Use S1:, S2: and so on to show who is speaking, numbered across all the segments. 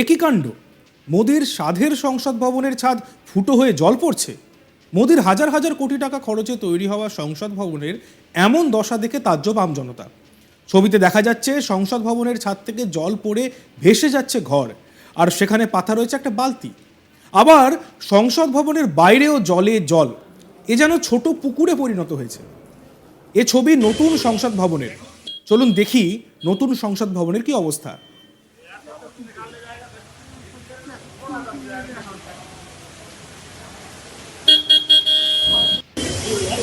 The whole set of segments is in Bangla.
S1: একই কাণ্ড। মোদির সাধের সংসদ ভবনের ছাদ ফুটো হয়ে জল পড়ছে। মোদির হাজার হাজার কোটি টাকা খরচে তৈরি হওয়া সংসদ ভবনের এমন দশা দেখে তাজ্জব আমজনতা ছবিতে দেখা যাচ্ছে, সংসদ ভবনের ছাদ থেকে জল পড়ে ভেসে যাচ্ছে ঘর, আর সেখানে পাতা রয়েছে একটা বালতি। আবার সংসদ ভবনের বাইরেও জলে জল, এ যেন ছোট পুকুরে পরিণত হয়েছে। এ ছবি নতুন সংসদ ভবনের। চলুন দেখি নতুন সংসদ ভবনের কি অবস্থা।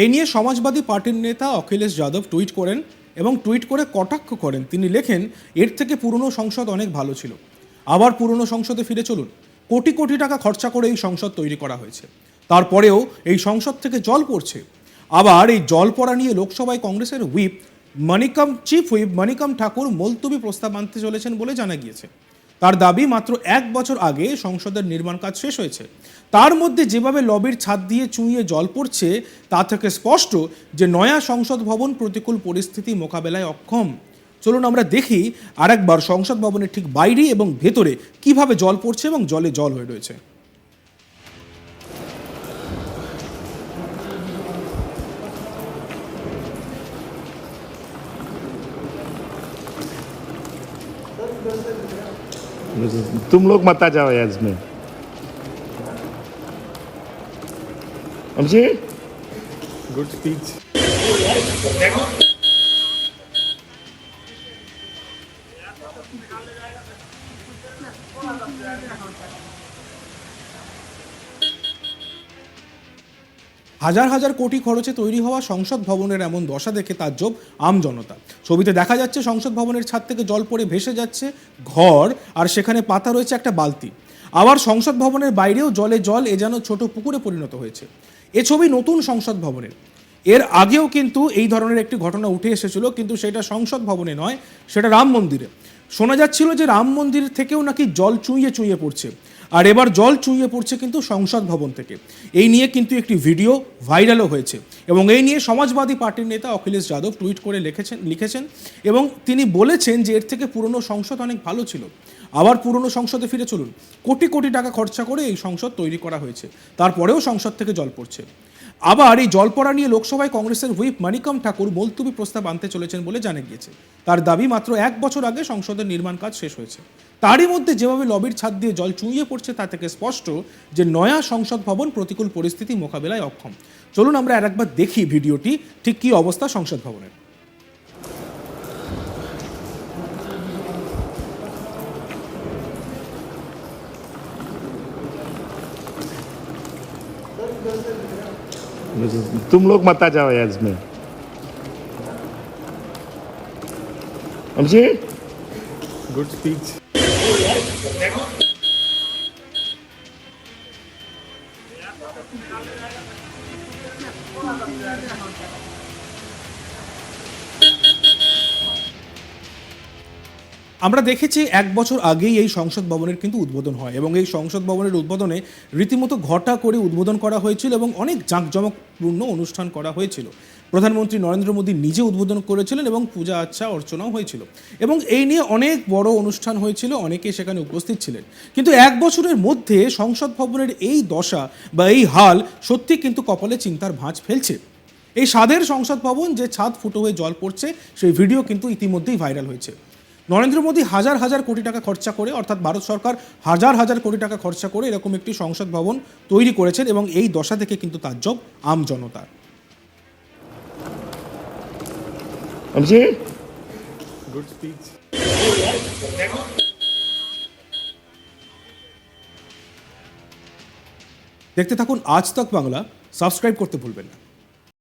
S1: এই নিয়ে সমাজবাদী পার্টির নেতা অখিলেশ যাদব টুইট করেন এবং টুইট করে কটাক্ষ করেন। তিনি লেখেন, এর থেকে পুরনো সংসদ অনেক ভালো ছিল। আবার পুরনো সংসদে ফিরে চলুন। কোটি কোটি টাকা খরচা করে এই সংসদ তৈরি করা হয়েছে। তারপরেও এই সংসদ থেকে জল পড়ছে। আবার এই জল পড়া নিয়ে লোকসভায় কংগ্রেসের whip, Manickam, chief whip Manickam Tagore মুলতবি প্রস্তাব আনতে চলেছেন বলে জানা গিয়েছে। তার দাবি, মাত্র এক বছর আগে সংসদের নির্মাণ কাজ শেষ হয়েছে। তার মধ্যে যেভাবে লবির ছাদ দিয়ে চুঁইয়ে জল পড়ছে, তা থেকে স্পষ্ট যে নয়া সংসদ ভবন প্রতিকূল পরিস্থিতি মোকাবেলায় অক্ষম। চলুন আমরা দেখি আরেকবার সংসদ ভবনের ঠিক বাইরে এবং ভেতরে কীভাবে জল পড়ছে এবং জলে জল হয়ে রয়েছে।
S2: तुम लोग मत जाओ यार इसमें गुड स्पीच
S1: হাজার হাজার কোটি খরচে তৈরি হওয়া সংসদ ভবনের এমন দশা দেখে তাজ্জব আম জনতা। ছবিতে দেখা যাচ্ছে সংসদ ভবনের ছাদ থেকে জল পড়ে ভেসে যাচ্ছে ঘর, আর সেখানে পাতা রয়েছে একটা বালতি। আবার সংসদ ভবনের বাইরেও জলে জল এ যেন ছোট পুকুরে পরিণত হয়েছে। এ ছবি নতুন সংসদ ভবনের। এর আগেও কিন্তু এই ধরনের একটি ঘটনা উঠে এসেছিল, কিন্তু সেটা সংসদ ভবনে নয়, সেটা রাম মন্দিরে। শোনা যাচ্ছিল যে রাম মন্দির থেকেও নাকি জল চুইয়ে চুইয়ে পড়ছে। আর এবার জল চুইয়ে পড়ছে কিন্তু সংসদ ভবন থেকে। এই নিয়ে কিন্তু একটি ভিডিও ভাইরালও হয়েছে এবং এই নিয়ে সমাজবাদী পার্টির নেতা অখিলেশ যাদব টুইট করে লিখেছেন লিখেছেন এবং তিনি বলেছেন যে এর থেকে পুরনো সংসদ অনেক ভালো ছিল। আবার পুরনো সংসদে ফিরে চলুন। কোটি কোটি টাকা খরচা করে এই সংসদ তৈরি করা হয়েছে। তারপরেও সংসদ থেকে জল পড়ছে। আবার এই জলপড়া নিয়ে লোকসভায় কংগ্রেসের হুইপ মানিকম ঠাকুর মুলতুবি প্রস্তাব আনতে চলেছেন বলে জানা গিয়েছে। তার দাবি মাত্র এক বছর আগে সংসদের নির্মাণ কাজ শেষ হয়েছে। তারই মধ্যে যেভাবে লবির ছাদ দিয়ে জল চুঁইয়ে পড়ছে তা থেকে স্পষ্ট যে নয়া সংসদ ভবন প্রতিকূল পরিস্থিতি মোকাবেলায় অক্ষম। চলুন আমরা আর একবার দেখি ভিডিওটি, ঠিক কী অবস্থা সংসদ ভবনের।
S2: तुम लोग मत आ जाओ यार इसमें जी गुड स्पीच
S1: আমরা দেখেছি এক বছর আগেই এই সংসদ ভবনের কিন্তু উদ্বোধন হয় এবং এই সংসদ ভবনের উদ্বোধনে রীতিমতো ঘটা করে উদ্বোধন করা হয়েছিল এবং অনেক জাঁকজমকপূর্ণ অনুষ্ঠান করা হয়েছিল। প্রধানমন্ত্রী নরেন্দ্র মোদী নিজে উদ্বোধন করেছিলেন এবং পূজা আচ্ছা অর্চনাও হয়েছিল। এবং এই নিয়ে অনেক বড় অনুষ্ঠান হয়েছিল অনেকে সেখানে উপস্থিত ছিলেন। কিন্তু এক বছরের মধ্যে সংসদ ভবনের এই দশা বা এই হাল সত্যি কিন্তু কপালে চিন্তার ভাঁজ ফেলছে। এই স্বাদের সংসদ ভবন যে ছাদ ফুটো হয়ে জল পড়ছে, সেই ভিডিও কিন্তু ইতিমধ্যেই ভাইরাল হয়েছে। নরেন্দ্র মোদী হাজার হাজার কোটি টাকা খরচা করে অর্থাৎ ভারত সরকার হাজার হাজার কোটি টাকা খরচা করে এরকম একটি সংসদ ভবন তৈরি করেছেন এবং এই দশা থেকে কিন্তু তার জব আম জনতার। দেখতে থাকুন আজ তক বাংলা সাবস্ক্রাইব করতে ভুলবেন না।